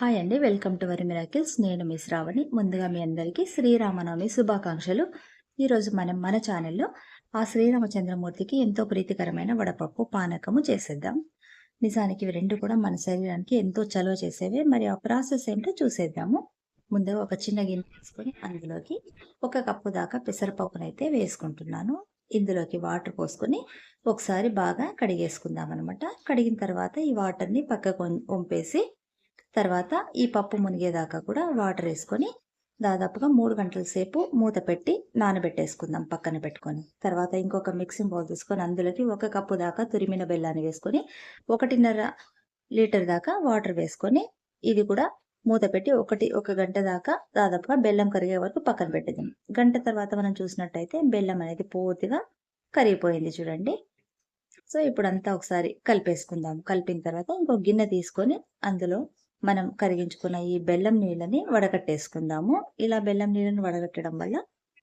Hi అండి welcome to వరి miracles. నేను మిస్ రావణి ముందుగా మీ అందరికీ శ్రీరామనవమి శుభాకాంక్షలు. ఈరోజు మనం మన ఛానల్లో ఆ శ్రీరామచంద్రమూర్తికి ఎంతో ప్రీతికరమైన వడపప్పు పానకము చేసేద్దాం. నిజానికి ఇవి రెండు కూడా మన శరీరానికి ఎంతో చలువ చేసేవి. మరి ఆ ప్రాసెస్ ఏంటో చూసేద్దాము. ముందుగా ఒక చిన్న గిన్నె తీసుకొని అందులోకి ఒక కప్పు దాకా పెసరపప్పునైతే వేసుకుంటున్నాను. ఇందులోకి వాటర్ పోసుకొని ఒకసారి బాగా కడిగేసుకుందాం అనమాట కడిగిన తర్వాత ఈ వాటర్ని పక్కకు వంపేసి తర్వాత ఈ పప్పు మునిగేదాకా కూడా వాటర్ వేసుకొని దాదాపుగా మూడు గంటల సేపు మూత పెట్టి నానబెట్టేసుకుందాం పక్కన పెట్టుకొని. తర్వాత ఇంకొక మిక్సింగ్ బౌల్ తీసుకొని అందులోకి ఒక కప్పు దాకా తురిమిన బెల్లాన్ని వేసుకొని ఒకటిన్నర లీటర్ దాకా వాటర్ వేసుకొని ఇది కూడా మూత పెట్టి ఒకటి ఒక గంట దాకా దాదాపుగా బెల్లం కరిగే వరకు పక్కన పెట్టేద్దాం. గంట తర్వాత మనం చూసినట్టయితే బెల్లం అనేది పూర్తిగా కరిగిపోయింది చూడండి. సో ఇప్పుడు అంతా ఒకసారి కలిపేసుకుందాం. కలిపిన తర్వాత ఇంకో గిన్నె తీసుకొని అందులో మనం కరిగించుకున్న ఈ బెల్లం నీళ్ళని వడగట్టేసుకుందాము ఇలా బెల్లం నీళ్ళని వడగట్టడం వల్ల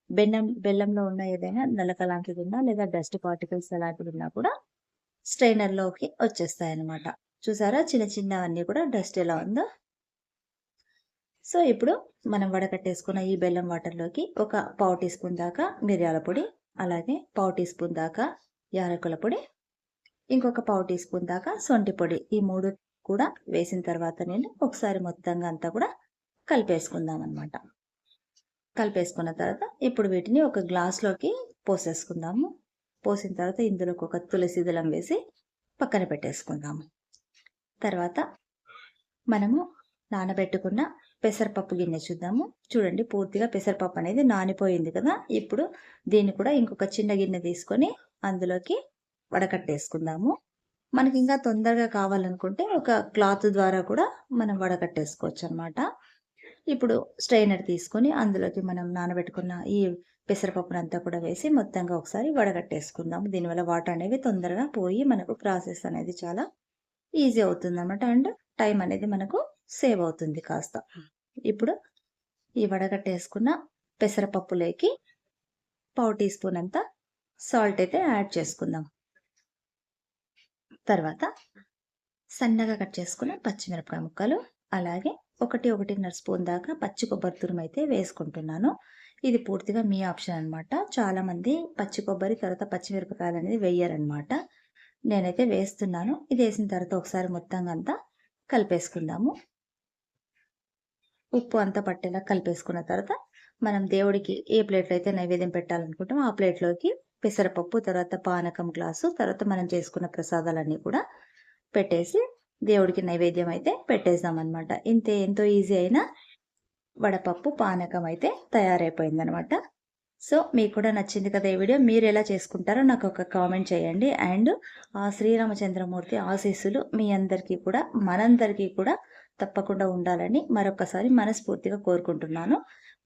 బెల్లం బెల్లంలో ఉన్న ఏదైనా నలక లాంటిది ఉన్నా లేదా డస్ట్ పార్టికల్స్ అలాంటివి ఉన్నా కూడా స్ట్రైనర్లోకి వచ్చేస్తాయి అన్నమాట చూసారా? చిన్న చిన్నవన్నీ కూడా డస్ట్ ఎలా ఉందో. సో ఇప్పుడు మనం వడకట్టేసుకున్న ఈ బెల్లం వాటర్లోకి ఒక పావు టీ స్పూన్ దాకా మిరియాల పొడి అలాగే పావు టీ స్పూన్ దాకా యాలకుల పొడి ఇంకొక పావు టీ స్పూన్ దాకా సొంటి పొడి. ఈ మూడు కూడా వేసిన తర్వాత నేను ఒకసారి మొత్తంగా అంతా కూడా కలిపేసుకుందాం అనమాట కలిపేసుకున్న తర్వాత ఇప్పుడు వీటిని ఒక గ్లాస్లోకి పోసేసుకుందాము. పోసిన తర్వాత ఇందులోకి ఒక తులసి దళం వేసి పక్కన పెట్టేసుకుందాము. తర్వాత మనము నానబెట్టుకున్న పెసరపప్పు గిన్నె చూద్దాము. చూడండి పూర్తిగా పెసరపప్పు అనేది నానిపోయింది కదా. ఇప్పుడు దీన్ని కూడా ఇంకొక చిన్న గిన్నె తీసుకొని అందులోకి వడకట్టేసుకుందాము. మనకి ఇంకా తొందరగా కావాలనుకుంటే ఒక క్లాత్ ద్వారా కూడా మనం వడకట్టేసుకోవచ్చు అనమాట ఇప్పుడు స్ట్రైనర్ తీసుకొని అందులోకి మనం నానబెట్టుకున్న ఈ పెసరపప్పునంతా కూడా వేసి మొత్తంగా ఒకసారి వడగట్టేసుకుందాం దీనివల్ల వాటర్ అనేవి తొందరగా పోయి మనకు ప్రాసెస్ అనేది చాలా ఈజీ అవుతుంది అనమాట అండ్ టైం అనేది మనకు సేవ్ అవుతుంది కాస్త. ఇప్పుడు ఈ వడగట్టేసుకున్న పెసరపప్పులోకి పావు టీ స్పూన్ అంతా సాల్ట్ అయితే యాడ్ చేసుకుందాం. తర్వాత సన్నగా కట్ చేసుకున్న పచ్చిమిరపకాయ ముక్కలు అలాగే ఒకటి ఒకటిన్నర స్పూన్ దాకా పచ్చి కొబ్బరి తురుము అయితే వేసుకుంటున్నాను. ఇది పూర్తిగా మీ ఆప్షన్ అనమాట చాలామంది పచ్చి కొబ్బరి తర్వాత పచ్చిమిరపకాయలు అనేది వేయరనమాట నేనైతే వేస్తున్నాను. ఇది వేసిన తర్వాత ఒకసారి మొత్తంగా అంతా కలిపేసుకుందాము. ఉప్పు అంతా పట్టేలా కలిపేసుకున్న తర్వాత మనం దేవుడికి ఏ ప్లేట్లో అయితే నైవేద్యం పెట్టాలనుకుంటామో ఆ ప్లేట్లోకి పెసరపప్పు తర్వాత పానకం గ్లాసు తర్వాత మనం చేసుకున్న ప్రసాదాలన్నీ కూడా పెట్టేసి దేవుడికి నైవేద్యం అయితే పెట్టేద్దాం అనమాట ఇంతే ఎంతో ఈజీ అయిన వడపప్పు పానకం అయితే తయారైపోయింది అనమాట సో మీకు కూడా నచ్చింది కదా ఈ వీడియో. మీరు ఎలా చేసుకుంటారో నాకు ఒక కామెంట్ చేయండి. అండ్ ఆ శ్రీరామచంద్రమూర్తి ఆశీస్సులు మీ అందరికీ కూడా మనందరికీ కూడా తప్పకుండా ఉండాలని మరొకసారి మనస్ఫూర్తిగా కోరుకుంటున్నాను.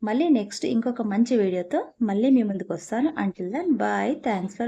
మళ్ళీ నెక్స్ట్ ఇంకొక మంచి వీడియోతో మళ్ళీ మీ ముందుకు వస్తాను. Until then bye thanks for